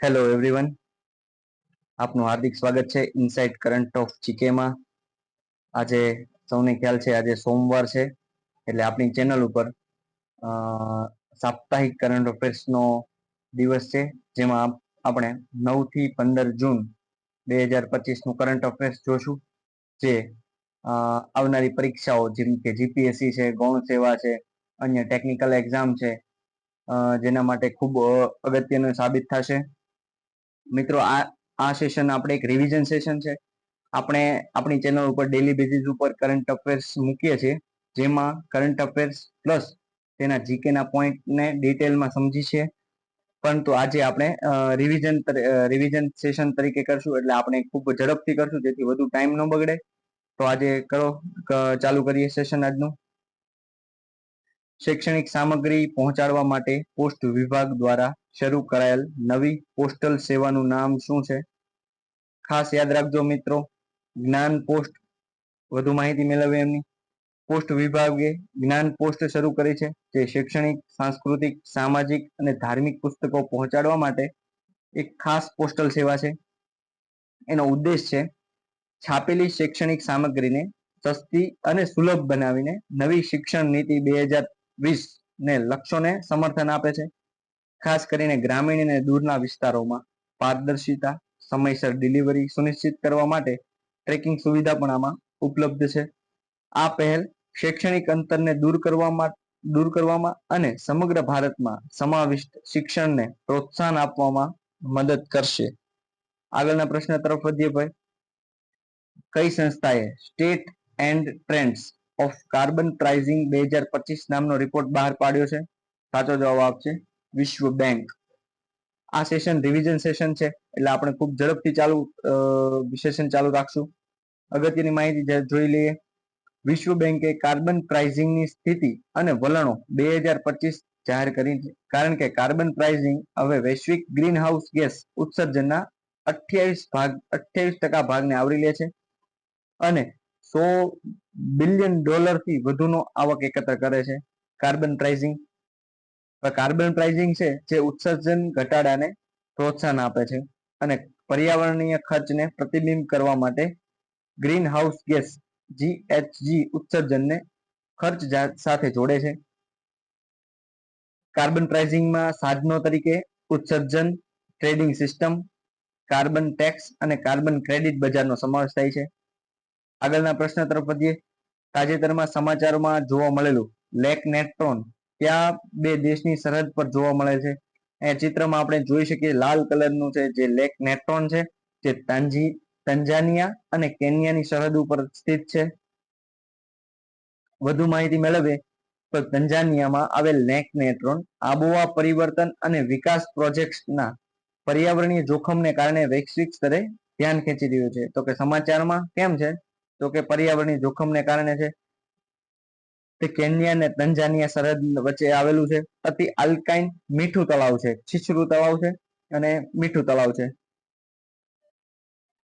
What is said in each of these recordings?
Hello everyone આપનું હાર્દિક સ્વાગત છે ઇનસાઇડ કરંટ ઓફ જીકેમાં આજે સૌને ખ્યાલ છે, આજે સોમવાર છે, એટલે આપણી ચેનલ ઉપર સાપ્તાહિક કરંટ અફેર્સનો દિવસ છે, જેમાં આપણે નવથી પંદર જૂન બે હજાર પચીસનું કરંટ અફેર્સ જોશું, જે આવનારી પરીક્ષાઓ જેમ કે જીપીએસસી છે, ગૌણ સેવા છે, અન્ય ટેકનિકલ એક્ઝામ છે જેના માટે ખૂબ અગત્યનું સાબિત થશે. મિત્રો, આ આ સેશન આપણે એક રિવિઝન સેશન છે. આપણે આપણી ચેનલ ઉપર ડેલી બેઝિસ ઉપર કરંટ અફેર્સ મૂકીએ છીએ, જેમાં કરંટ અફેર્સ પ્લસ તેના જીકેના પોઈન્ટને ડિટેલમાં સમજી છે પરંતુ આજે આપણે રિવિઝન રિવિઝન સેશન તરીકે કરશું, એટલે આપણે ખૂબ ઝડપથી કરશું, જેથી વધુ ટાઈમ ન બગડે. તો આજે કરો ચાલુ કરીએ સેશન આજનું. શૈક્ષણિક સામગ્રી પહોંચાડવા માટે પોસ્ટ વિભાગ દ્વારા શરૂ કરાયેલ નવી પોસ્ટલ સેવાનું નામ શું છે? ખાસ યાદ રાખજો મિત્રો, જ્ઞાન પોસ્ટ, વધુ માહિતી મેળવવી એમની. પોસ્ટ વિભાગે જ્ઞાન પોસ્ટ શરૂ કરી છે, જે શૈક્ષણિક, સાંસ્કૃતિક, સામાજિક અને ધાર્મિક પુસ્તકો પહોંચાડવા માટે એક ખાસ પોસ્ટલ સેવા છે. એનો ઉદ્દેશ છે, છાપેલી શૈક્ષણિક સામગ્રીને સસ્તી અને સુલભ બનાવીને નવી શિક્ષણ નીતિ બે હજાર વીસ ને લક્ષ્યોને સમર્થન આપે છે. ખાસ કરીને ગ્રામીણ અને દૂરના વિસ્તારોમાં પારદર્શિતા, સમયસર ડિલિવરી સુનિશ્ચિત કરવા માટે ટ્રેકિંગ સુવિધા પણ આમાં ઉપલબ્ધ છે. આ પહેલ શૈક્ષણિક અંતરને દૂર કરવામાં દૂર કરવામાં અને સમગ્ર ભારતમાં સમાવિષ્ટ શિક્ષણને પ્રોત્સાહન આપવામાં મદદ કરશે. આગળના પ્રશ્ન તરફ વધીએ ભાઈ. કઈ સંસ્થાએ state and trends of carbon pricing બે હજાર પચીસ નામનો રિપોર્ટ બહાર પાડ્યો છે? સાચો જવાબ આપશે. વિશ્વ બેંક. આ સેશન રિવિઝન સેશન છે, એટલે આપણે ખૂબ ઝડપથી ચાલુ સેશન ચાલુ રાખશું. અગત્યની માહિતી જોઈ લઈએ, વિશ્વ બેંકે કાર્બન પ્રાઇઝિંગની સ્થિતિ અને વલણો બે હજાર પચીસ જાહેર કરી છે. કારણ કે કાર્બન પ્રાઇઝિંગ હવે વૈશ્વિક ગ્રીન હાઉસ ગેસ ઉત્સર્જનના અઠ્યાવીસ ભાગ, અઠ્યાવીસ ટકા ભાગને આવરી લે છે અને સો બિલિયન ડોલરથી વધુનો આવક એકત્ર કરે છે. કાર્બન પ્રાઇઝિંગ કાર્બન પ્રાઇઝિંગ છે, જે ઉત્સર્જન ઘટાડાને પ્રોત્સાહન આપે છે અને પર્યાવરણીય ખર્ચને પ્રતિબિંબ કરવા માટે ગ્રીન હાઉસ ગેસ જીએચજી ઉત્સર્જનને ખર્ચ સાથે જોડે છે. કાર્બન પ્રાઇઝિંગમાં સાધનો તરીકે ઉત્સર્જન ટ્રેડિંગ સિસ્ટમ કાર્બન ટેક્સ અને કાર્બન ક્રેડિટ બજારનો સમાવેશ થાય છે. આગળના પ્રશ્ન તરફ વધીએ. તાજેતરમાં સમાચારોમાં જોવા મળેલું લેક નેટ્રોન કયા બે દેશની સરહદ પર જોવા મળે છે. એ ચિત્રમાં આપણે જોઈ શકીએ લાલ કલરનું છે જે લેક નેટ્રોન છે, જે તાંજી તંજાનિયા અને કેન્યાની સરહદ ઉપર સ્થિત છે. વધુ માહિતી મેળવીએ તો તંજાનિયામાં આવેલ લેક નેટ્રોન આબોહવા પરિવર્તન અને વિકાસ પ્રોજેક્ટ્સના પર્યાવરણીય જોખમને કારણે વૈશ્વિક સ્તરે ધ્યાન ખેંચી રહ્યું છે. તો કે સમાચારમાં કેમ છે? તો કે પર્યાવરણીય જોખમને કારણે છે. તે કેન્યા અને તંજાનિયા સરહદ વચ્ચે આવેલું છે. અતિ આલ્કાઇન મીઠું તળાવ છે. છીછરું તળાવ છે અને મીઠું તળાવ છે.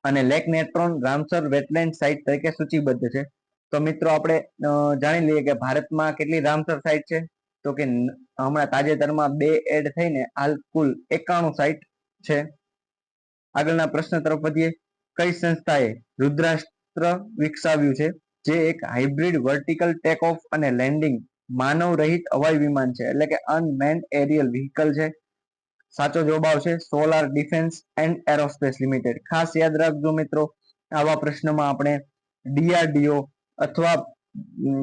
અને lake Natron Ramsar wetland site તરીકે સૂચિબદ્ધ છે. તો મિત્રો આપણે જાણી લઈએ કે ભારતમાં કેટલી રામસર સાઇટ છે? તો કે હમણાં તાજેતરમાં બે એડ થઈને હાલ કુલ એકાણું સાઇટ છે. આગળના પ્રશ્ન તરફ વધીએ. કઈ સંસ્થાએ રુદ્રાસ્ત્ર વિકસાવ્યું છે? જે એક હાઇબ્રિડ વર્ટિકલ ટેક ઓફ અને લેન્ડિંગ માનવ રહિત હવાઈ વિમાન છે. એટલે કે અનમેન એરિયલ વ્હીકલ છે. સાચો જવાબ આવશે solar defence and aerospace limited ખાસ યાદ રાખજો મિત્રો, આવા પ્રશ્નમાં આપણે ડીઆરડીઓ અથવા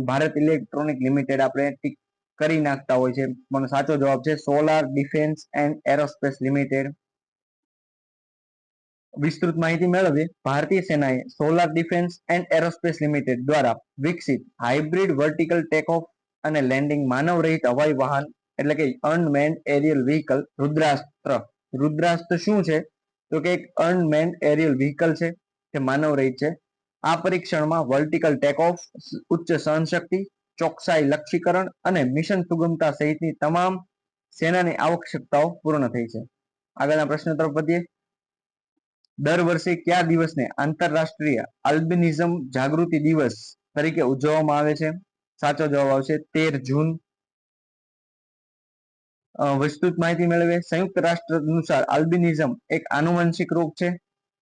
ભારત ઇલેક્ટ્રોનિક લિમિટેડ આપણે ટીક કરી નાખતા હોય છે. પણ સાચો જવાબ છે solar defence and aerospace limited વિસ્તૃત માહિતી મેળવીએ, ભારતીય સેનાએ solar defence and aerospace limited દ્વારા વિકસિત હાઇબ્રિડ વર્ટિકલ ટેક ઓફ અને લેન્ડિંગ માનવ રહિત હવાઈ વાહન, એટલે કે unmanned aerial vehicle, Rudrastra. Rudrastra શું છે? તો કે એક અનમેન્ડ એરિયલ વ્હીકલ છે તે માનવ રહિત છે. આ પરીક્ષણમાં વર્ટિકલ ટેકઓફ, ઉચ્ચ સહનશક્તિ, ચોકસાઈ લક્ષીકરણ અને મિશન સુગમતા સહિતની તમામ સેનાની આવશ્યકતાઓ પૂર્ણ થઈ છે. આગળના પ્રશ્ન તરફ વધીએ. દર વર્ષે કયા દિવસને આંતરરાષ્ટ્રીય આલ્બિનિઝમ જાગૃતિ દિવસ તરીકે ઉજવવામાં આવે છે? સાચો જવાબ આવશે તેર જૂન. વિસ્તૃત માહિતી મેળવે સંયુક્ત રાષ્ટ્ર અનુસાર આલ્બિનિઝમ એક આનુવંશિક રોગ છે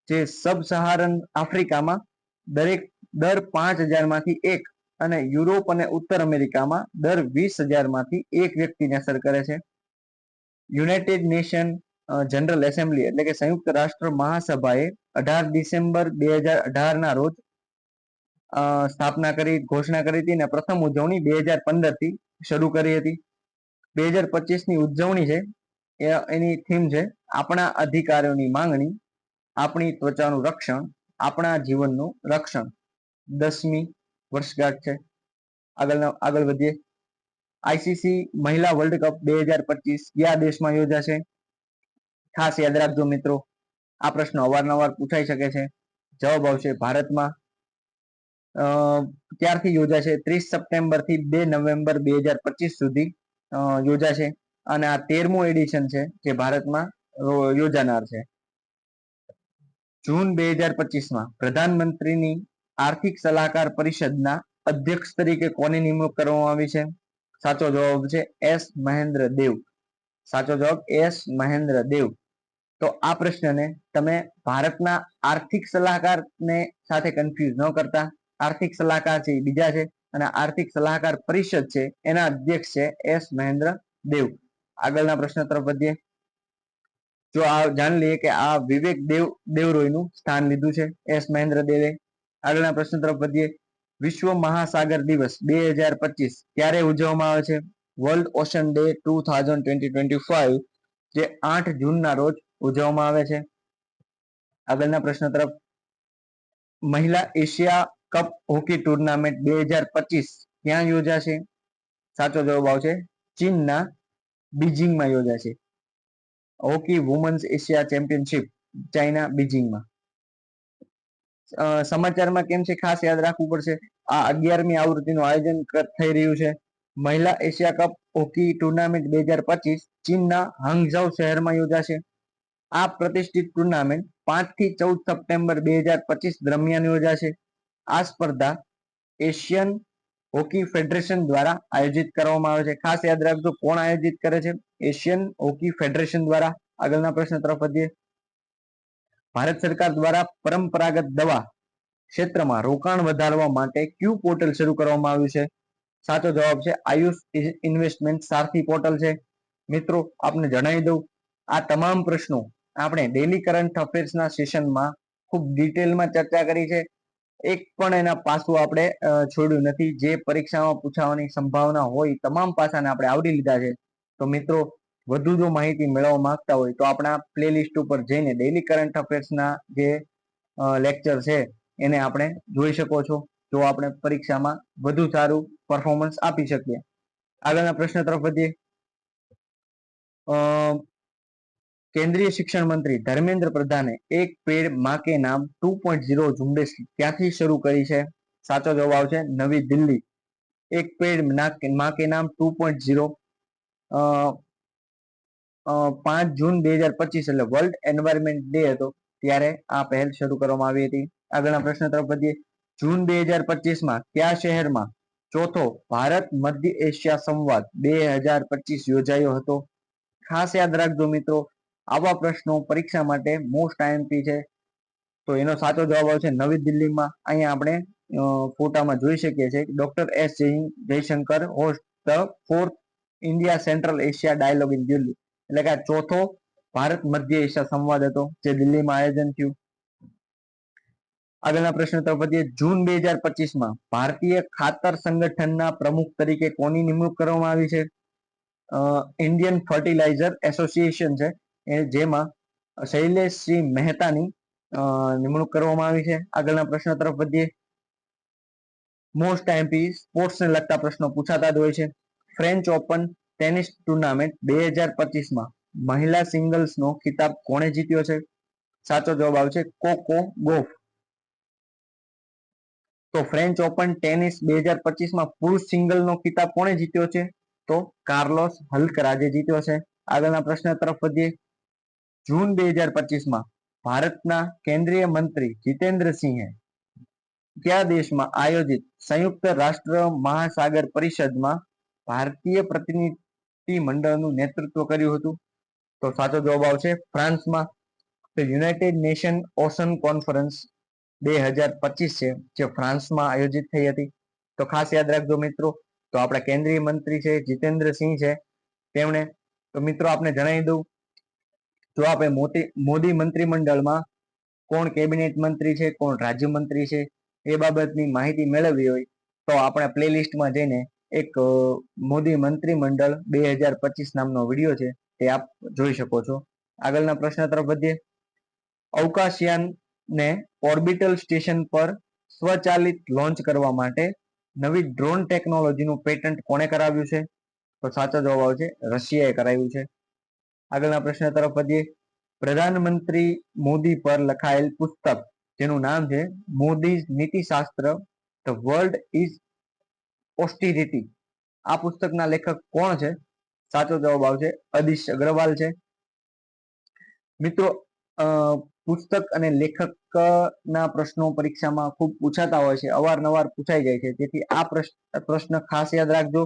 જે સબ સહારન આફ્રિકામાં દરેક દર પાંચ હજારમાંથી એક અને યુરોપ અને ઉત્તર અમેરિકામાં દર વીસ હજારમાંથી એક વ્યક્તિને અસર કરે છે. યુનાઇટેડ નેશન જનરલ એસેમ્બલી એટલે કે સંયુક્ત રાષ્ટ્ર મહાસભાએ અઢાર ડિસેમ્બર બે હજાર અઢારના રોજ સ્થાપના કરી, ઘોષણા કરી હતી અને પ્રથમ ઉજવણી બે હજાર પંદરથી શરૂ કરી હતી. બે હજાર પચીસની ઉજવણી છે, એ, એની થીમ છે, આપણા અધિકારોની માંગણી, આપણી ત્વચાનું રક્ષણ, આપણા જીવનનું રક્ષણ. દસમી વર્ષગાંઠ છે. આગળના, આગળ વધીએ. આઈસીસી મહિલા વર્લ્ડ કપ બે હજાર પચીસ કયા દેશમાં યોજાશે? ખાસ યાદ રાખજો મિત્રો આ પ્રશ્ન અવારનવાર પૂછાઈ શકે છે. જવાબ આવશે ભારતમાં. અ, ક્યારથી યોજાશે? ત્રીસ સપ્ટેમ્બરથી બે નવેમ્બર બે હજાર પચીસ સુધી યોજાશે. અને આ તેરમું એડિશન છે જે ભારતમાં યોજાનાર છે. જૂન બે હજાર પચીસમાં પ્રધાનમંત્રીની આર્થિક સલાહકાર પરિષદના અધ્યક્ષ તરીકે કોની નિમણૂક કરવામાં આવી છે? સાચો જવાબ છે એસ મહેન્દ્ર દેવ. સાચો જવાબ એસ મહેન્દ્ર દેવ. તો આ પ્રશ્નને તમે ભારતના આર્થિક સલાહકારને સાથે કન્ફ્યુઝ ન કરતા. આર્થિક સલાહકાર છે એ બીજા છે અને આર્થિક સલાહકાર પરિષદ છે એના અધ્યક્ષ છે એસ મહેન્દ્ર દેવ. આગળના પ્રશ્ન તરફ વધીએ. જો આ જાણી લઈએ કે આ વિવેક દેવ દેવરોયનું સ્થાન લીધું છે એસ મહેન્દ્ર દેવે. આગળના પ્રશ્ન તરફ વધીએ. વિશ્વ મહાસાગર દિવસ બે હજાર પચીસ ક્યારે ઉજવવામાં આવે છે? World ocean day two thousand twenty twenty five જે આઠ જૂનના રોજ ઉજવવામાં આવે છે. આગળના પ્રશ્ન તરફ. મહિલા એશિયા કપ હોકી ટુર્નામેન્ટ બે હજાર પચીસ ક્યાં યોજાશે? સાચો જવાબ આવશે ચીનના બીજિંગમાં યોજાશે. Hockey women's Asia championship China બીજિંગમાં. સમાચારમાં કેમ છે? ખાસ યાદ રાખવું પડશે. આ અગિયારમી આવૃત્તિનું આયોજન થઈ રહ્યું છે. મહિલા એશિયા કપ હોકી ટુર્નામેન્ટ બે હજાર પચીસ ચીનના હંગઝાઉ શહેરમાં યોજાશે. આ પ્રતિષ્ઠિત ટુર્નામેન્ટ પાંચથી ચૌદ સપ્ટેમ્બર બે હજાર પચીસ દરમિયાન યોજાશે. આ સ્પર્ધા એશિયન હોકી ફેડરેશન દ્વારા આયોજિત કરવામાં આવે છે. ખાસ યાદ રાખજો કોણ આયોજિત કરે છે? એશિયન હોકી ફેડરેશન દ્વારા. આગળના પ્રશ્ન તરફ વધીએ. ભારત સરકાર દ્વારા પરંપરાગત દવા ક્ષેત્રમાં રોકાણ વધારવા માટે ક્યુ પોર્ટલ શરૂ કરવામાં આવ્યું છે? સાચો જવાબ છે આયુષ ઇન્વેસ્ટમેન્ટ સારથી પોર્ટલ છે. મિત્રો, આપને જણાવી દઉં, આ તમામ પ્રશ્નો આપણે ડેલી કરંટ અફેર્સના સેશનમાં ખૂબ ડિટેલમાં ચર્ચા કરી છે. એક પણ એના પાસું આપણે છોડ્યું નથી. જે પરીક્ષામાં પૂછાવાની સંભાવના હોય તમામ પાસાને આપણે આવરી લીધા છે. તો મિત્રો, વધુ જો માહિતી મેળવવા માંગતા હોય તો આપણા પ્લેલિસ્ટ ઉપર જઈને ડેલી કરંટ અફેર્સના જે લેક્ચર છે એને આપણે જોઈ શકો છો. જો આપણે પરીક્ષામાં વધુ સારું પરફોર્મન્સ આપી શકીએ. આગળના પ્રશ્ન તરફ વધીએ. કેન્દ્રીય શિક્ષણ મંત્રી ધર્મેન્દ્ર પ્રધાને એક પેડમાં કે નામ ટુ પોઈન્ટ ઝીરો ઝુંબેશ ક્યાંથી શરૂ કરી છે? સાચો જવાબ આવશે નવી દિલ્હી. એક પેડમાં કે નામ ટુ પોઈન્ટ ઝીરો. પાંચ જૂન બે હજાર પચીસ એટલે વર્લ્ડ એન્વાયરમેન્ટ ડે હતો, ત્યારે આ પહેલ શરૂ કરવામાં આવી હતી. આગળના પ્રશ્ન તરફ વધીએ. જૂન બે હજાર પચીસમાં કયા શહેરમાં ચોથો ભારત મધ્ય એશિયા સંવાદ બે હજાર પચીસ યોજાયો હતો? ખાસ યાદ રાખજો મિત્રો આવા પ્રશ્નો પરીક્ષા માટે મોસ્ટ આઈએમપી છે. તો એનો સાચો જવાબ આવશે નવી દિલ્હીમાં. અહીંયા આપણે ફોટામાં જોઈ શકીએ છીએ doctor S Jaishankar host the fourth India central Asia dialogue in Delhi એટલે કે આ ચોથો ભારત મધ્ય એશિયા સંવાદ હતો જે દિલ્હીમાં આયોજન થયું. આગળના પ્રશ્ન તરફ વધીએ. જૂન બે હજાર પચીસમાં ભારતીય ખાતર સંગઠનના પ્રમુખ તરીકે કોની નિમણૂક કરવામાં આવી છે? ઇન્ડિયન ફર્ટિલાઇઝર એસોસિએશન છે. એ જેમાં શૈલેષસિંહ મહેતાની નિમણૂક કરવામાં આવી છે. આગળના પ્રશ્ન તરફ વધીએ. મોસ્ટ એમપી સ્પોર્ટ્સને લગતા પ્રશ્નો પૂછાતા જ હોય છે. ફ્રેન્ચ ઓપન ટેનિસ ટુર્નામેન્ટ બે હજાર પચીસમાં મહિલા સિંગલ્સનો ખિતાબ કોણે જીત્યો છે? સાચો જવાબ આવશે કોકો ગોફ તો ફ્રેન્ચ ઓપન ટેનિસ બે હજાર પચીસમાં પુરુષ સિંગલનો ખિતાબ કોણે જીત્યો છે? તો કાર્લોસ હલકરાજે જીત્યો છે. આગળના પ્રશ્ન તરફ વધીએ. જૂન બે હજાર પચીસમાં ભારતના કેન્દ્રીય મંત્રી જીતેન્દ્રસિંહે કયા દેશમાં આયોજિત સંયુક્ત રાષ્ટ્ર મહાસાગર પરિષદમાં ભારતીય પ્રતિનિધિ મંડળનું નેતૃત્વ કર્યું હતું? તો સાચો જવાબ આવશે ફ્રાન્સમાં. તો યુનાઇટેડ નેશન ઓશન કોન્ફરન્સ બે હજાર પચીસ છે, જે ફ્રાન્સમાં આયોજિત થઈ હતી. તો ખાસ યાદ રાખજો મિત્રો, તો આપણા કેન્દ્રીય મંત્રી છે જીતેન્દ્રસિંહ છે, તેમણે, તો મિત્રો આપને જણાવી દઉં જો આપણે મોટી, મોદી મંત્રીમંડળમાં કોણ કેબિનેટ મંત્રી છે, કોણ રાજ્યમંત્રી છે, એ બાબતની માહિતી મેળવવી હોય તો આપણે પ્લેલિસ્ટમાં જઈને એક મોદી મંત્રીમંડળ બે હજાર પચીસ નામનો વીડિયો છે તે આપ જોઈ શકો છો. આગળના પ્રશ્ન તરફ વધીએ. અવકાશયાન ને ઓર્બિટલ સ્ટેશન પર સ્વચાલિત લોન્ચ કરવા માટે નવી ડ્રોન ટેકનોલોજીનું પેટન્ટ કોણે કરાવ્યું છે? તો સાચો જવાબ આવશે, રશિયાએ કરાવ્યું છે. આગળના પ્રશ્ન તરફ વધીએ. પ્રધાનમંત્રી મોદી પર લખાયેલ પુસ્તક, જેનું નામ છે Modi Nitishastra, the world is austerity આ પુસ્તકના લેખક કોણ છે? સાચો જવાબ આવશે અદિશ અગ્રવાલ છે. મિત્રો પુસ્તક અને લેખક ના પ્રશ્નો પરીક્ષામાં ખૂબ પૂછાતા હોય છે, અવારનવાર પૂછાઈ જાય છે. તેથી આ પ્રશ્ન પ્રશ્ન ખાસ યાદ રાખજો.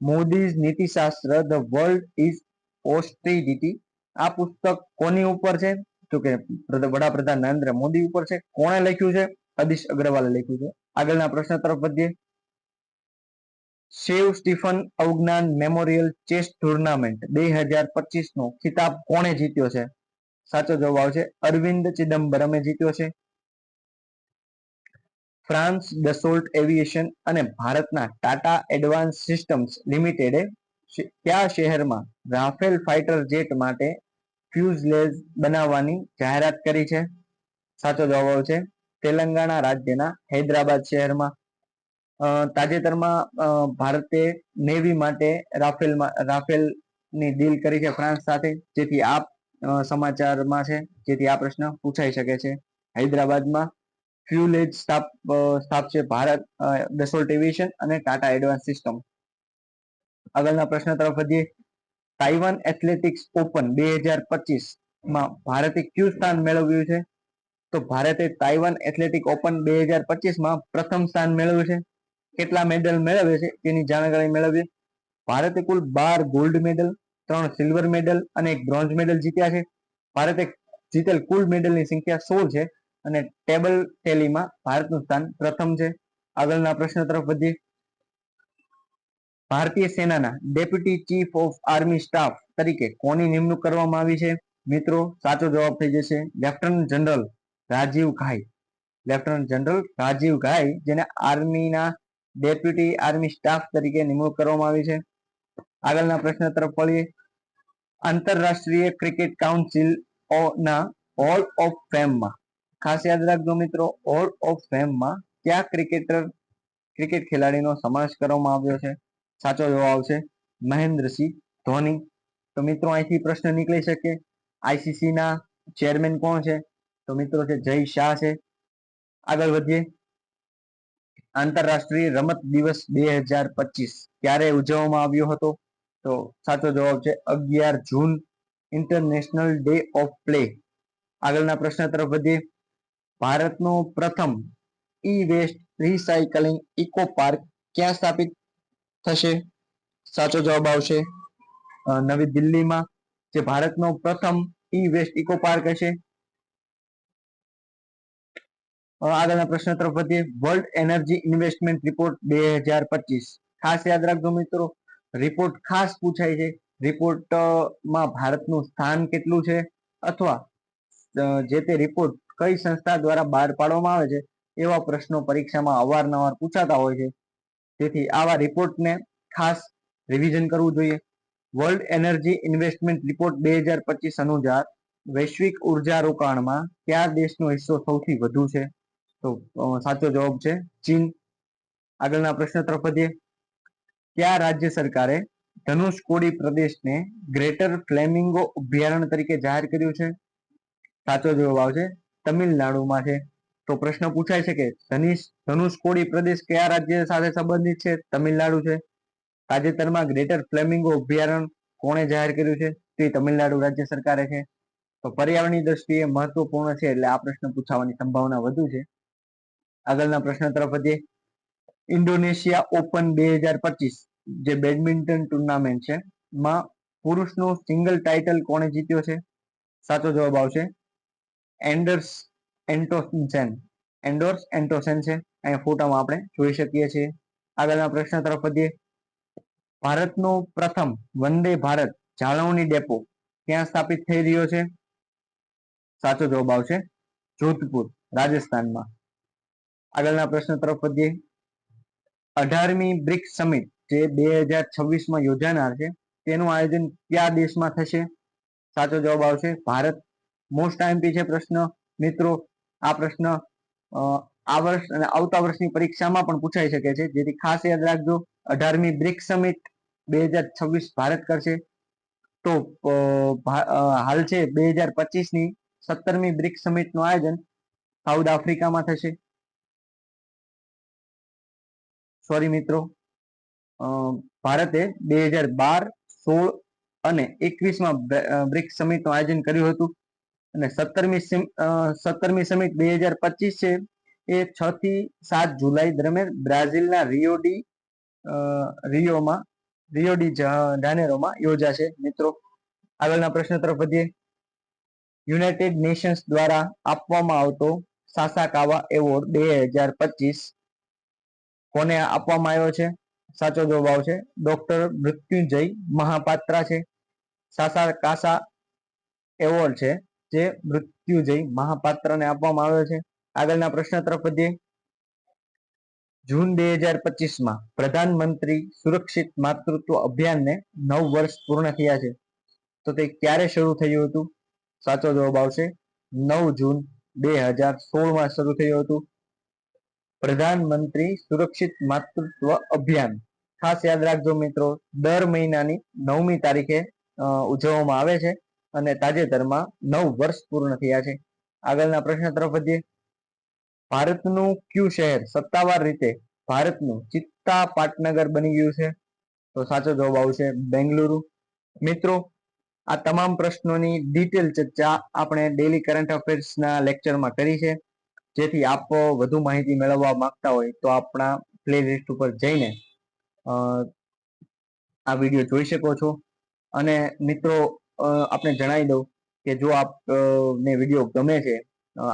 Modi's Nitishastra, the world is austerity આ પુસ્તક કોની ઉપર છે? તો કે વડાપ્રધાન નરેન્દ્ર મોદી ઉપર છે. કોણે લખ્યું છે? અદિશ અગ્રવાલે લખ્યું છે. આગળના પ્રશ્ન તરફ વધીએ. Shiv Stephen Avagyan memorial chess tournament બે હજાર પચીસ નો ખિતાબ કોણે જીત્યો છે? સાચો જવાબ આવશે અરવિંદ ચિદમ્બરમે જીત્યો છે. ફ્રાન્સ ડસોલ્ટ એવિએશન અને ભારતના ટાટા એડવાન્સ સિસ્ટમ્સ લિમિટેડે કયા શહેરમાં રાફેલ ફાઇટર જેટ માટે ફ્યુઝલેજ બનાવવાની જાહેરાત કરી છે? સાચો જવાબ આવશે તેલંગાણા રાજ્યના હૈદરાબાદ શહેરમાં. તાજેતરમાં ભારતે નેવી માટે રાફેલમાં, રાફેલની ડીલ કરી છે ફ્રાન્સ સાથે. જેથી આ સમાચારમાં છે, જેથી આ પ્રશ્ન પૂછાઈ શકે છે. હૈદરાબાદમાં ફ્યુલેજ સ્થાપશે ભારત ડસોલ્ટ એવિએશન અને ટાટા એડવાન્સ સિસ્ટમ. આગળના પ્રશ્ન તરફ વધીએ. તાઇવાન એથ્લેટિક્સ ઓપન બે હજાર પચીસમાં ભારતે કયું સ્થાન મેળવ્યું છે? તો ભારતે તાઇવાન એથ્લેટિક ઓપન બે હજાર પચીસમાં પ્રથમ સ્થાન મેળવ્યું છે. કેટલા મેડલ મેળવે છે તેની જાણકારી મેળવીએ. ભારતે કુલ બાર ગોલ્ડ મેડલ ત્રણ સિલ્વર મેડલ અને એક બ્રોન્ઝ મેડલ જીત્યા છે. ભારતે જીતેલ કુલ મેડલની સંખ્યા સોળ છે અને ટેબલ ટેલીમાં ભારતનું સ્થાન પ્રથમ છે. આગળના પ્રશ્ન તરફ વધીએ. ભારતીય સેનાના deputy chief of army staff તરીકે કોની નિમણૂક કરવામાં આવી છે? મિત્રો, સાચો જવાબ થઈ જશે lieutenant general Rajiv Ghai lieutenant general Rajiv Ghai જેને આર્મીના ડેપ્યુટી આર્મી સ્ટાફ તરીકે નિમણૂક કરવામાં આવી છે. આગળના પ્રશ્ન તરફ વળીએ. આંતરરાષ્ટ્રીય ક્રિકેટ કાઉન્સિલ ના હોલ ઓફ ફેમમાં. ખાસ યાદ રાખજો મિત્રો, હોલ ઓફ ફેમમાં કયા ક્રિકેટર, ક્રિકેટ ખેલાડીનો સમાવેશ કરવામાં આવ્યો છે? સાચો જવાબ આવશે. મહેન્દ્રસિંહ ધોની. તો મિત્રો અહીંથી પ્રશ્ન નીકળી શકે. આઈસીસી ના ચેરમેન કોણ છે? તો મિત્રો છે જય શાહ છે. આગળ વધીએ. આંતરરાષ્ટ્રીય રમત દિવસ બે હજાર પચીસ ક્યારે ઉજવવામાં આવ્યો હતો? તો સાચો જવાબ છે અગિયાર June international day of play આગળના પ્રશ્ન તરફ વધીએ. ભારતનો પ્રથમ E waste recycling eco park ક્યાં સ્થાપિત થશે? સાચો જવાબ આવશે. નવી દિલ્હીમાં જે ભારતનો પ્રથમ ઈ વેસ્ટ ઇકો પાર્ક હશે. આગળના પ્રશ્ન તરફ વધીએ. વર્લ્ડ એનર્જી ઇન્વેસ્ટમેન્ટ રિપોર્ટ બે હજાર પચીસ. ખાસ યાદ રાખજો મિત્રો, રિપોર્ટ ખાસ પૂછાય છે. રિપોર્ટમાં ભારતનું સ્થાન કેટલું છે અથવા જે તે રિપોર્ટ કઈ સંસ્થા દ્વારા બહાર પાડવામાં આવે છે એવા પ્રશ્નો પરીક્ષામાં અવારનવાર પૂછાતા હોય છે. તેથી આવા રિપોર્ટને ખાસ રિવિઝન કરવું જોઈએ. વર્લ્ડ એનર્જી ઇન્વેસ્ટમેન્ટ રિપોર્ટ બે હજાર પચીસ અનુસાર વૈશ્વિક ઊર્જા રોકાણમાં કયા દેશનો હિસ્સો સૌથી વધુ છે? તો સાચો જવાબ છે ચીન. આગળના પ્રશ્ન તરફ વધીએ. કયા રાજ્ય સરકારે ધનુષકોડી પ્રદેશને ગ્રેટર ફ્લેમિંગો અભયારણ્ય તરીકે જાહેર કર્યું છે? સાચો જવાબ આવશે તમિલનાડુમાં છે. તો પ્રશ્ન પૂછાય છે કે ધનુષ ધનુષકોડી પ્રદેશ કયા રાજ્ય સાથે સંબંધિત છે? તમિલનાડુ છે. તાજેતરમાં ગ્રેટર ફ્લેમિંગો અભયારણ્ય કોણે જાહેર કર્યું છે? તે તમિલનાડુ રાજ્ય સરકારે છે. તો પર્યાવરણની દ્રષ્ટિએ મહત્વપૂર્ણ છે એટલે આ પ્રશ્ન પૂછાવાની સંભાવના વધુ છે. આગળના પ્રશ્ન તરફ વધીએ. ઇન્ડોનેશિયા ઓપન બે હજાર પચીસ જે બેડમિન્ટન ટુર્નામેન્ટ છે, માં પુરુષનો સિંગલ ટાઇટલ કોણે જીત્યો છે? સાચો જવાબ આવશે. એન્ડર્સ એન્ટોસેન એન્ડોર્સ એન્ટોસેન છે. અહીંયા ફોટામાં આપણે જોઈ શકીએ છીએ. આગળના પ્રશ્ન તરફ વધીએ. ભારતનો પ્રથમ વંદે ભારત જાળવણી ડેપો ક્યાં સ્થાપિત થઈ રહ્યો છે? સાચો જવાબ આવશે જોધપુર, રાજસ્થાનમાં. આગળના પ્રશ્ન તરફ વધીએ. અઢારમી બ્રિક્સ સમિટ જે બે હજાર છવ્વીસમાં યોજાનાર છે, તેનું આયોજન કયા દેશમાં થશે? સાચો જવાબ આવશે ભારત. મોસ્ટ આઈએમપી છે પ્રશ્ન. મિત્રો આ પ્રશ્ન આ વર્ષ અને આવતા વર્ષની પરીક્ષામાં પણ પૂછાઈ શકે છે. જેથી ખાસ યાદ રાખજો, અઢારમી બ્રિક્સ સમિટ બે હજાર છવ્વીસ ભારત કરશે. તો હાલ છે બે હજાર પચીસની સત્તરમી બ્રિક્સ સમિટનું આયોજન સાઉથ આફ્રિકામાં થશે. સોરી મિત્રો. ભારતે બે હજાર બાર, સોળ અને એકવીસમાં બ્રિક્સ સમિટનું આયોજન કર્યું હતું. અને સત્તરમી સત્તરમી સમિટ બે હજાર પચીસ છે. એ છ થી સાત જુલાઈ દરમિયાન બ્રાઝિલના રિયોડી રિયોમાં રિયોડી ડાનેરોમાં યોજાશે. મિત્રો, આગળના પ્રશ્ન તરફ વધીએ. યુનાઇટેડ નેશન્સ દ્વારા આપવામાં આવતો સાસાકાવા એવોર્ડ બે હજાર પચીસ કોને આપવામાં આવ્યો છે? સાચો જવાબ છે ડોક્ટર મૃત્યુંજય મહાપાત્રા છે. સાસા કાસા એવોર્ડ છે. જે મૃત્યુજય મહાપાત્રને આપવામાં આવ્યો છે. આગળના પ્રશ્ન તરફ વધીએ. જૂન બે હજાર પચીસમાં પ્રધાનમંત્રી સુરક્ષિત માતૃત્વ અભિયાનને નવ વર્ષ પૂર્ણ થયા છે. તો તે ક્યારે શરૂ થયું હતું? સાચો જવાબ આવશે નવ જૂન બે હજાર સોળમાં શરૂ થયું હતું. પ્રધાનમંત્રી સુરક્ષિત માતૃત્વ અભિયાન. ખાસ યાદ રાખજો મિત્રો, દર મહિનાની નવમી તારીખે ઉજવવામાં આવે છે. અને તાજેતરમાં નવ વર્ષ પૂર્ણ થયા છે. આગળના પ્રશ્ન તરફ વધીએ. ભારતનું ક્યુ શહેર સત્તાવાર રીતે ભારતનું ચિત્તા પાટનગર બની ગયું છે? તો સાચો જવાબ આવશે બેંગલુરુ. મિત્રો, આ તમામ પ્રશ્નોની ડિટેલ ચર્ચા આપણે ડેલી કરંટ અફેર્સના લેક્ચરમાં કરી છે. જેથી આપ વધુ માહિતી મેળવવા માંગતા હોય તો આપણા પ્લે લિસ્ટ ઉપર જઈને આ વીડિયો જોઈ શકો છો. અને મિત્રો આપણે જણાવી દઉં કે જો આપને વીડિયો ગમે છે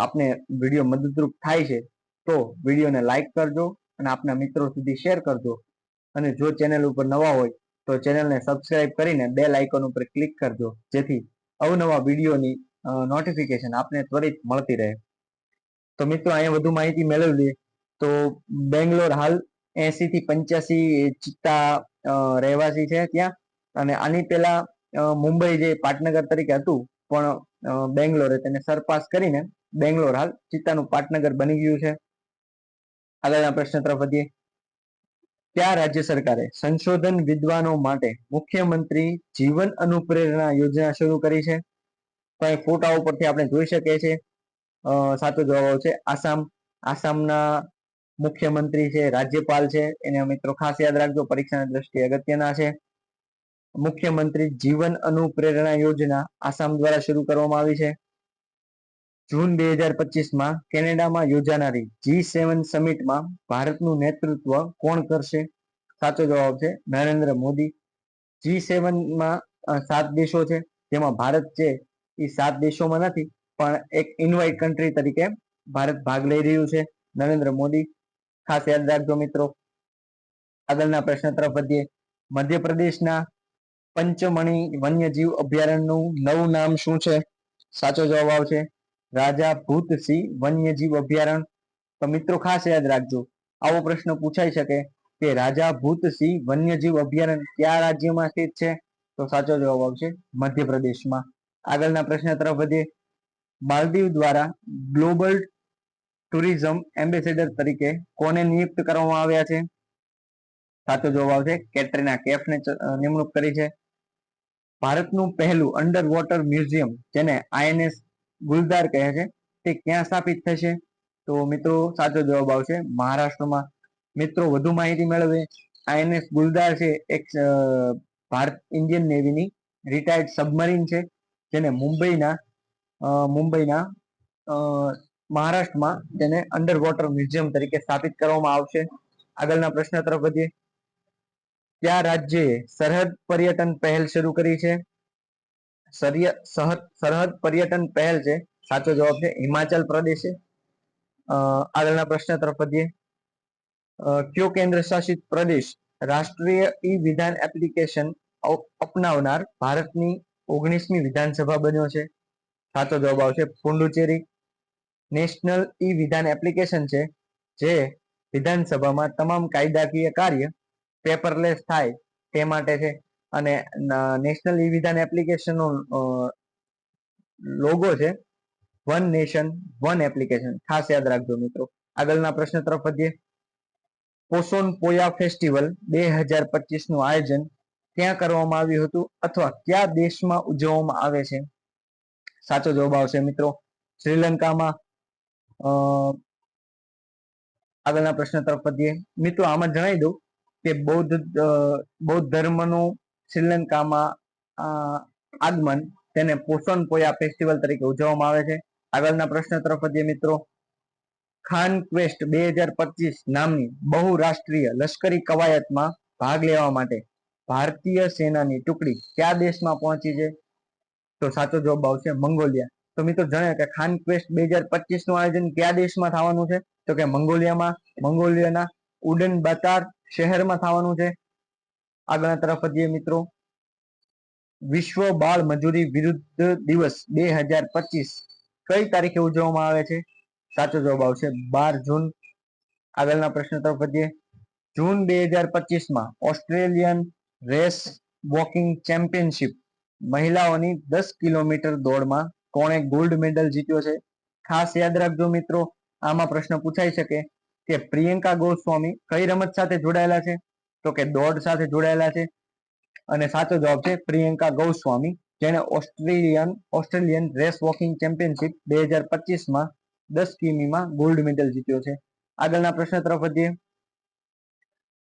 આપને વીડિયો મદદરૂપ થાય છે, તો વિડીયોને લાઇક કરજો અને આપના મિત્રો સુધી શેર કરજો. અને જો ચેનલ ઉપર નવા હોય, તો ચેનલને સબસ્ક્રાઇબ કરીને બે લાઇકોન ઉપર ક્લિક કરજો, જેથી અવનવા વિડીયોની નોટિફિકેશન આપને ત્વરિત મળતી રહે. તો મિત્રો, અહીંયા વધુ માહિતી મેળવી તો બેંગ્લોર હાલ એસી થી પંચ્યાસી ચિત્તા રહેવાસી છે ત્યાં. અને આની પેલા મુંબઈ જે પાટનગર તરીકે હતું, પણ બેંગ્લોરે તેને સરપાસ કરીને બેંગ્લોર હાલ ચિત્તાનું પાટનગર બની ગયું છે. આગળના પ્રશ્ન તરફ વધીએ. ત્યાં રાજ્ય સરકારે સંશોધન વિદ્વાનો માટે મુખ્યમંત્રી જીવન અનુપ્રેરણા યોજના શરૂ કરી છે? તો અહીં ફોટા ઉપરથી આપણે જોઈ શકીએ છીએ. સાચો જવાબ છે આસામ. આસામના મુખ્યમંત્રી છે, રાજ્યપાલ છે. એને મિત્રો ખાસ યાદ રાખજો, પરીક્ષાની દ્રષ્ટિએ અગત્યના છે. મુખ્યમંત્રી જીવન અનુપ્રેરણા યોજના આસામ દ્વારા શરૂ કરવામાં આવી છે. જૂન બે હજાર પચીસમાં કેનેડામાં યોજાનારી જી સેવન સમિટમાં ભારતનું નેતૃત્વ કોણ કરશે? સાચો જવાબ છે નરેન્દ્ર મોદી. જી સેવનમાં સાત દેશો છે. જેમાં ભારત છે એ સાત દેશોમાં નથી, પણ એક ઇન્વાઇટ કન્ટ્રી તરીકે ભારત ભાગ લઈ રહ્યું છે નરેન્દ્ર મોદી. ખાસ યાદ રાખજો મિત્રો. આગળના પ્રશ્ન તરફ વધીએ. મધ્યપ્રદેશના પંચમણી વન્યજીવ અભયારણ્યનું નવું નામ શું છે? સાચો જવાબ આવશે રાજા ભૂતસિંહ વન્યજીવ અભયારણ્ય. તો મિત્રો ખાસ યાદ રાખજો, આવો પ્રશ્ન પૂછાઈ શકે કે રાજા ભૂતસિંહ વન્યજીવ અભયારણ્ય કયા રાજ્યમાં સ્થિત છે? તો સાચો જવાબ આવશે મધ્યપ્રદેશમાં. આગળના પ્રશ્ન તરફ વધીએ. માલદીવ દ્વારા ગ્લોબલ ટુરિઝમ એમ્બેસેડર તરીકે કોને નિયુક્ત કરવામાં આવ્યા છે? સાચો જવાબ આવશે કેટરીના કેફને નિમણૂક કરી છે. ભારતનું પહેલું અંડર વોટર મ્યુઝિયમ જેને આઈએનએસ ગુલદાર કહે છે, તે ક્યાં સ્થાપિત થશે? તો મિત્રો, સાચો જવાબ આવશે મહારાષ્ટ્રમાં. મિત્રો, વધુ માહિતી મેળવે આઈએનએસ ગુલદાર છે, એક ભારત ઇન્ડિયન નેવીની રિટાયર્ડ સબમરીન છે, જેને મુંબઈના મુંબઈના મહારાષ્ટ્રમાં તેને અંડર વોટર મ્યુઝિયમ તરીકે સ્થાપિત કરવામાં આવશે. આગળના પ્રશ્ન તરફ વધીએ. કયા રાજ્યે સરહદ પર્યટન પહેલ શરૂ કરી છે? સરહદ પર્યટન પહેલ છે. સાચો જવાબ છે હિમાચલ પ્રદેશે. આગળના પ્રશ્ન તરફ વધીએ. કયો કેન્દ્ર શાસિત પ્રદેશ રાષ્ટ્રીય ઈ વિધાન એપ્લિકેશન અપ- અપનાવનાર ભારતની ઓગણીસમી વિધાનસભા બન્યો છે? સાચો જવાબ આવશે પુંડુચેરી. નેશનલ ઈ વિધાન એપ્લિકેશન છે જે વિધાનસભામાં તમામ કાયદાકીય કાર્ય પેપરલેસ થાય તે માટે છે. અને નેશનલ ઈ વિધાન એપ્લિકેશનનો લોગો છે. વન નેશન વન એપ્લિકેશન ખાસ યાદ રાખજો મિત્રો. આગળના પ્રશ્ન તરફ વધીએ. પોસોન પોયા ફેસ્ટિવલ બે હજાર પચીસનું આયોજન ક્યાં કરવામાં આવ્યું હતું અથવા કયા દેશમાં ઉજવવામાં આવે છે? સાચો જવાબ આવશે મિત્રો શ્રીલંકામાં. આગળના પ્રશ્ન તરફ વધીએ. મિત્રો, આમાં જણાવી દઉં. કે બૌદ્ધ બૌદ્ધ ધર્મનું શ્રીલંકામાં આગમન તેને પોષણ પોયા ફેસ્ટિવલ તરીકે ઉજવવામાં આવે છે. આગળના પ્રશ્ન તરફ વધીએ મિત્રો. ખાન ક્વેસ્ટ બે હજાર પચીસ નામની બહુરાષ્ટ્રીય લશ્કરી કવાયતમાં ભાગ લેવા માટે ભારતીય સેનાની ટુકડી કયા દેશમાં પહોંચી છે? તો સાચો જવાબ આવશે મંગોલિયા. તો મિત્રો જણાય કે ખાન ક્વેસ્ટ બે હજાર પચીસનું આયોજન કયા દેશમાં થવાનું છે? તો કે મંગોલિયામાં. મંગોલિયાના ઉડન બતાર શહેરમાં થવાનું છે. આગળના તરફ વધીએ મિત્રો. વિશ્વ બાળ મજૂરી વિરુદ્ધ દિવસ બે હજાર પચીસ કઈ તારીખે ઉજવવામાં આવે છે? સાચો જવાબ આવશે બાર જૂન. આગળના પ્રશ્ન તરફ વધીએ. જૂન બે હજાર પચીસમાં ઓસ્ટ્રેલિયન રેસ વોકિંગ ચેમ્પિયનશિપ મહિલાઓની દસ કિલોમીટર દોડમાં કોણે ગોલ્ડ મેડલ જીત્યો છે? ખાસ યાદ રાખજો મિત્રો, આમાં પ્રશ્ન પૂછાઈ શકે. કે પ્રિયંકા ગોસ્વામી કઈ રમત સાથે જોડાયેલા છે? તો કે દોડ સાથે જોડાયેલા છે. અને સાચો જવાબ છે પ્રિયંકા ગૌસ્વામી, જેણે Australian Australian race walking championship બે હજાર પચીસમાં દસ કિમીમાં ગોલ્ડ મેડલ જીત્યો છે. આગળના પ્રશ્ન તરફ વધીએ.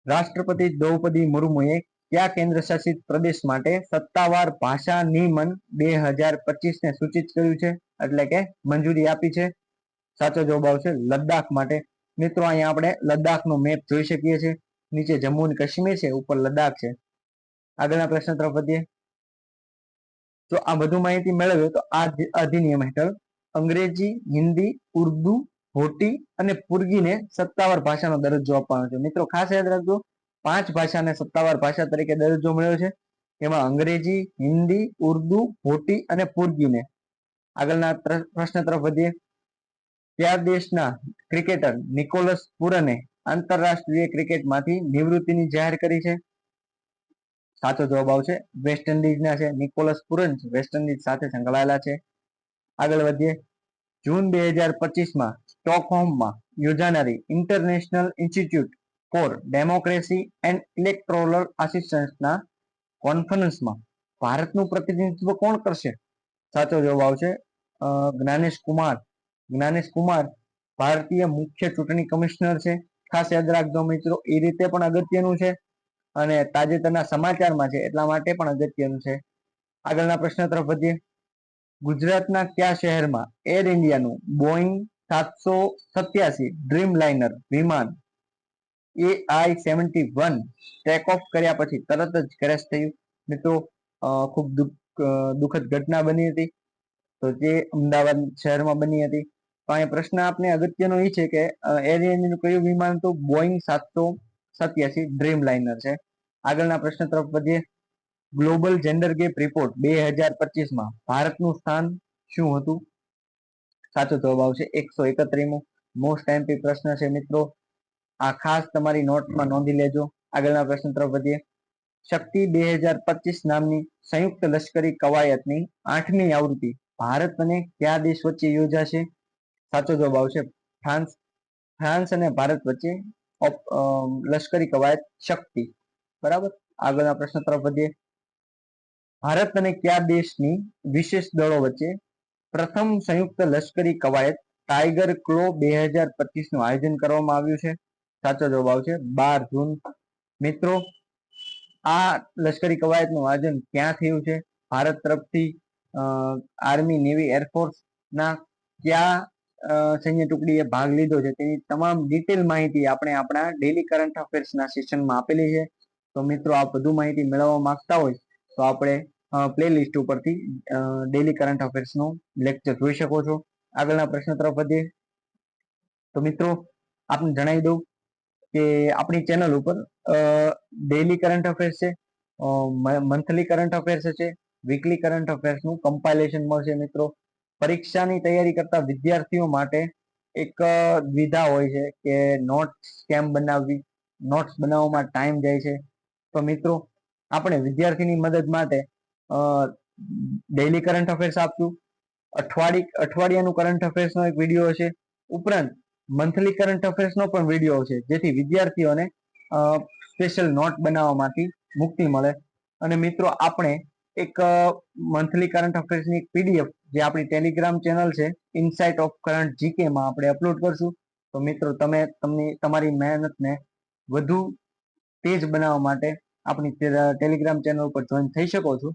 રાષ્ટ્રપતિ દ્રૌપદી મુર્મુએ કયા કેન્દ્ર શાસિત પ્રદેશ માટે સત્તાવાર ભાષા નિયમન બે હજાર પચીસ સૂચિત કર્યું છે? એટલે કે મંજૂરી આપી છે. સાચો જવાબ આવશે લદ્દાખ માટે. મિત્રો, અહીંયા આપણે લદ્દાખનો મેપ જોઈ શકીએ છીએ. નીચે જમ્મુ અને કાશ્મીર છે, ઉપર લદ્દાખ છે. આગળના પ્રશ્ન તરફ વધીએ. તો આ વધુ માહિતી મેળવ્યો તો આ અધિનિયમ હેઠળ અંગ્રેજી, હિન્દી, ઉર્દુ, હોટી અને પુર્ગીને સત્તાવાર ભાષાનો દરજ્જો આપવાનો છે. મિત્રો, ખાસ યાદ રાખજો, પાંચ ભાષાને સત્તાવાર ભાષા તરીકે દરજ્જો મળ્યો છે. એમાં અંગ્રેજી, હિન્દી, ઉર્દુ, હોટી અને પુર્ગીને. આગળના પ્ર- પ્રશ્ન તરફ વધીએ. કયા દેશના ક્રિકેટર નિકોલસ પુરને આંતરરાષ્ટ્રીય ક્રિકેટમાંથી નિવૃત્તિની જાહેર કરી છે. સાચો જવાબ આવશે વેસ્ટ ઇન્ડિઝના છે, નિકોલસ પુરન વેસ્ટ ઇન્ડિઝ સાથે સંકળાયેલા છે. આગળ વધીએ, જૂન બે હજાર પચીસમાં સ્ટોકહોમમાં યોજાનારી international institute for democracy and electoral આસિસ્ટન્સના કોન્ફરન્સમાં ભારતનું પ્રતિનિધિત્વ કોણ કરશે? સાચો જવાબ આવશે જ્ઞાનેશ કુમાર. જ્ઞાનેશ કુમાર ભારતીય મુખ્ય ચૂંટણી કમિશનર છે. ખાસ યાદ રાખજો મિત્રો, એ રીતે પણ અગત્યનું છે અને તાજેતરના સમાચારમાં છે, એટલા માટે પણ અગત્યનું છે. આગળના પ્રશ્ન તરફ વધીએ. ગુજરાતના કયા શહેરમાં એર ઇન્ડિયાનું બોઈંગ સાતસો સત્યાસી ડ્રીમ લાઇનર વિમાન A I seventy one take off કર્યા પછી તરત જ ક્રેશ થયું. મિત્રો ખૂબ દુઃખ દુઃખદ ઘટના બની હતી. તો જે અમદાવાદ શહેરમાં બની હતી. તો અહીંયા પ્રશ્ન આપને અગત્યનો એ છે કે એર ઇન્ડિયાનું કયું વિમાન તો બોઈંગ સાતસો સત્યાસી ડ્રીમ લાઇનર છે? આગળના પ્રશ્ન તરફ વધીએ. ગ્લોબલ જેન્ડર ગેપ રિપોર્ટ બે હજાર પચીસમાં ભારતનું સ્થાન શું હતું? સાચો જવાબ આવશે એકસો એકત્રીમો. મોસ્ટ એમપી પ્રશ્ન છે મિત્રો. આ ખાસ તમારી નોટમાં નોંધી લેજો. આગળના પ્રશ્ન તરફ વધીએ. શક્તિ બે હજાર પચીસ નામની સંયુક્ત લશ્કરી કવાયતની આઠમી આવૃત્તિ ભારત અને કયા દેશ વચ્ચે યોજાશે? સાચો જવાબ આવશે. ફ્રાન્સ ફ્રાન્સ અને ભારત વચ્ચે લશ્કરી કવાયત શક્તિ. બરાબર? આગળના પ્રશ્ન તરફ વધીએ. ભારત અને કયા દેશની વિશેષ દળો વચ્ચે પ્રથમ સંયુક્ત લશ્કરી કવાયત ટાઈગર ક્લો બે હજાર પચીસનું આયોજન કરવામાં આવ્યું છે? સાચો જવાબ આવશે બાર જૂન. મિત્રો, આ લશ્કરી કવાયતનું આયોજન ક્યાં થયું છે? ભારત તરફથી આર્મી, નેવી એરફોર્સ ના કયા સૈન્ય ટુકડીએ ભાગ લીધો છે. તેની તમામ ડિટેલ માહિતી આપણે આપણા ડેલી કરંટ અફેર્સના સેશનમાં આપેલી છે. તો મિત્રો આ બધું માહિતી મેળવવા માંગતા હોય, તો આપણે પ્લે લિસ્ટ ઉપરથી ડેલી કરંટ અફેર્સનું લેક્ચર જોઈ શકો છો. આગળના પ્રશ્ન તરફ વધીએ. તો મિત્રો, આપને જણાવી દઉં કે આપણી ચેનલ ઉપર ડેલી કરંટ અફેર્સ છે મંથલી કરંટ અફેર્સ છે વીકલી કરંટ અફેર્સનું કમ્પાઇલેશન મળશે મિત્રો. પરીક્ષાની તૈયારી કરતા વિદ્યાર્થીઓ માટે એક દ્વિધા હોય છે કે નોટ્સ કેમ બનાવવી? નોટ્સ બનાવવામાં ટાઈમ જાય છે. તો મિત્રો, આપણે વિદ્યાર્થીની મદદ માટે ડેઈલી કરંટ અફેર્સ આપશું. અઠવાડિક, અઠવાડિયાનું કરંટ અફેર્સનો એક વીડિયો હશે. ઉપરાંત મંથલી કરંટ અફેર્સનો પણ વીડિયો છે, જેથી વિદ્યાર્થીઓને સ્પેશિયલ નોટ બનાવવામાંથી મુક્તિ મળે. અને મિત્રો, આપણે એક મંથલી કરંટ અફેર્સની એક પીડીએફ જે આપણી ટેલિગ્રામ ચેનલ છે ઇનસાઇટ ઓફ કરંટ જીકેમાં આપણે અપલોડ કરશું. તો મિત્રો, તમે, તમને, તમારી મહેનતને વધુ તેજ બનાવવા માટે આપણી ટેલિગ્રામ ચેનલ ઉપર જોઈન થઈ શકો છો.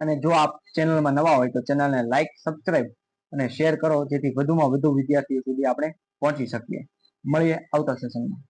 અને જો આપ ચેનલમાં નવા હોય તો ચેનલને લાઇક સબસ્ક્રાઇબ અને શેર કરો, જેથી વધુમાં વધુ વિદ્યાર્થીઓ સુધી આપણે પહોંચી શકીએ. મળીએ આવતા સેશનમાં